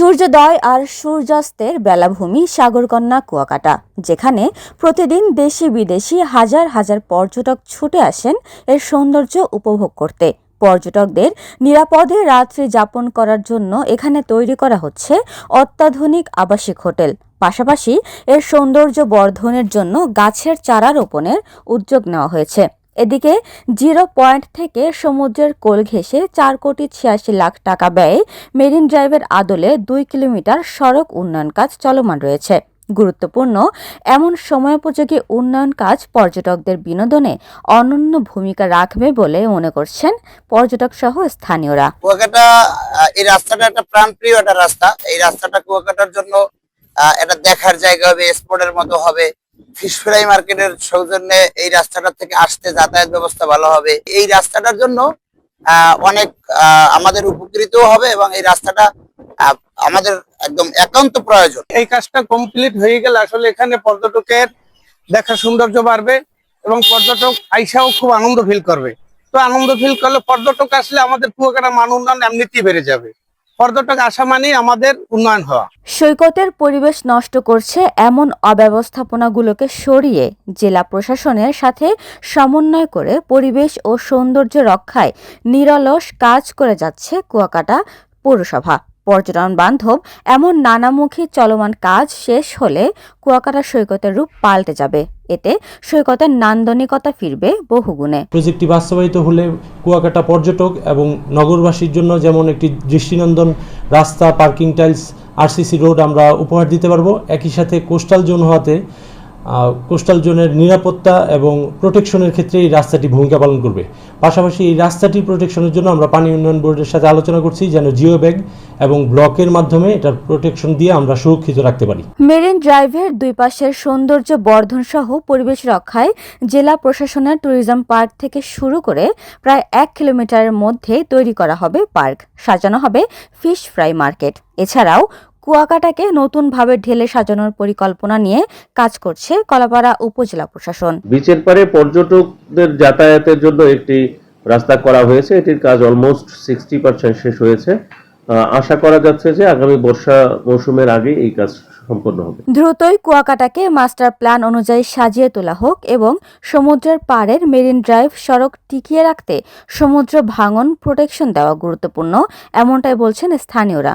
সূর্যোদয় আর সূর্যাস্তের বেলাভূমি সাগরকন্যা কুয়াকাটা, যেখানে প্রতিদিন দেশি বিদেশি হাজার হাজার পর্যটক ছুটে আসেন এর সৌন্দর্য উপভোগ করতে। পর্যটকদের নিরাপদে রাত্রি যাপন করার জন্য এখানে তৈরি করা হচ্ছে অত্যাধুনিক আবাসিক হোটেল। পাশাপাশি এর সৌন্দর্য বর্ধনের জন্য গাছের চারা রোপণের উদ্যোগ নেওয়া হয়েছে। এদিকে জিরো পয়েন্ট থেকে সমুদ্রের কোল ঘেঁষে চার কোটি ছিয়াশি লাখ টাকা ব্যয়ে মেরিন ড্রাইভের আদলে দুই কিলোমিটার সড়ক উন্নয়ন কাজ চলমান রয়েছে। গুরুত্বপূর্ণ, এমন সময়োপযোগী উন্নয়ন কাজ পর্যটকদের বিনোদনে অনন্য ভূমিকা রাখবে বলে মনে করছেন পর্যটক সহ স্থানীয়রা। কুয়াকাটা এই রাস্তাটা একটা প্রাণপ্রিয় একটা রাস্তা। এই রাস্তাটা কুয়াকাটার জন্য একটা দেখার জায়গা হবে স্পোর্টের মতো হবে। ফিশ ফ্রাই মার্কেটের সৌজন্যে এই রাস্তাটা থেকে আসতে যাতায়াত ব্যবস্থা ভালো হবে। এই রাস্তাটার জন্য অনেক আমাদের উপকৃত হবে এবং এই রাস্তাটা আমাদের একদম একান্ত প্রয়োজন। এই কাজটা কমপ্লিট হয়ে গেলে আসলে এখানে পর্যটকের দেখার সৌন্দর্য বাড়বে এবং পর্যটক আইসাও খুব আনন্দ ফিল করবে। তো আনন্দ ফিল করলে পর্যটক আসলে আমাদের কুয়াকাটা মান উন্নয়ন এমনিতেই বেড়ে যাবে। পর্যটক আসা মানেই আমাদের উন্নয়ন হওয়া। সৈকতের পরিবেশ নষ্ট করছে এমন অব্যবস্থাপনাগুলোকে সরিয়ে জেলা প্রশাসনের সাথে সমন্বয় করে পরিবেশ ও সৌন্দর্য রক্ষায় নিরলস কাজ করে যাচ্ছে কুয়াকাটা পৌরসভা। পর্যটন বান্ধব, এমন নানামুখী চলমান কাজ শেষ হলে কুয়াকাটা সৈকতের রূপ পাল্টে যাবে। এতে সৈকতের নান্দনিকতা ফিরবে বহুগুণে প্রজেক্টটি বাস্তবায়িত হলে কুয়াকাটা পর্যটক এবং নগরবাসীর জন্য যেমন একটি দৃষ্টিনন্দন রাস্তা, পার্কিং টাইলস আরসিসি রোড আমরা উপহার দিতে পারব, একই সাথে কোস্টাল জোন হওয়াতে কোস্টাল জোনের নিরাপত্তা এবং প্রোটেকশনের ক্ষেত্রে এই রাস্তাটি ভূমিকা পালন করবে। পাশাপাশি এই রাস্তাটির প্রোটেকশনের জন্য আমরা পানি উন্নয়ন বোর্ডের সাথে আলোচনা করছি, যেন জিও ব্যাগ এবং ব্লকের মাধ্যমে এটার প্রোটেকশন দিয়ে আমরা সুরক্ষিত রাখতে পারি। মেরিন ড্রাইভের দুই পাশের সৌন্দর্য বর্ধন সহ পরিবেশ রক্ষায় জেলা প্রশাসনের ট্যুরিজম পার্ক থেকে শুরু করে প্রায় এক কিলোমিটারের মধ্যে তৈরি করা হবে পার্ক। সাজানো হবে ফিশ ফ্রাই মার্কেট। এছাড়াও কুয়াকাটাকে নতুনভাবে ঢেলে সাজানোর পরিকল্পনা নিয়ে কাজ করছে কলাপাড়া উপজেলা প্রশাসন। বিচের পারে পর্যটকদের যাতায়াতের জন্য একটি রাস্তা করা হয়েছে। এটির কাজ অলমোস্ট সিক্সটি পার্সেন্ট শেষ হয়েছে। আশা করা যাচ্ছে যে আগামী বর্ষা মৌসুমের আগে এই কাজ সম্পন্ন হবে। দ্রুতই কুয়াকাটাকে মাস্টার প্ল্যান অনুযায়ী সাজিয়ে তোলা হোক এবং সমুদ্রের পাড়ের মেরিন ড্রাইভ সড়ক টিকিয়ে রাখতে সমুদ্র ভাঙন প্রোটেকশন দেওয়া গুরুত্বপূর্ণ এমনটাই বলছেন স্থানীয়রা।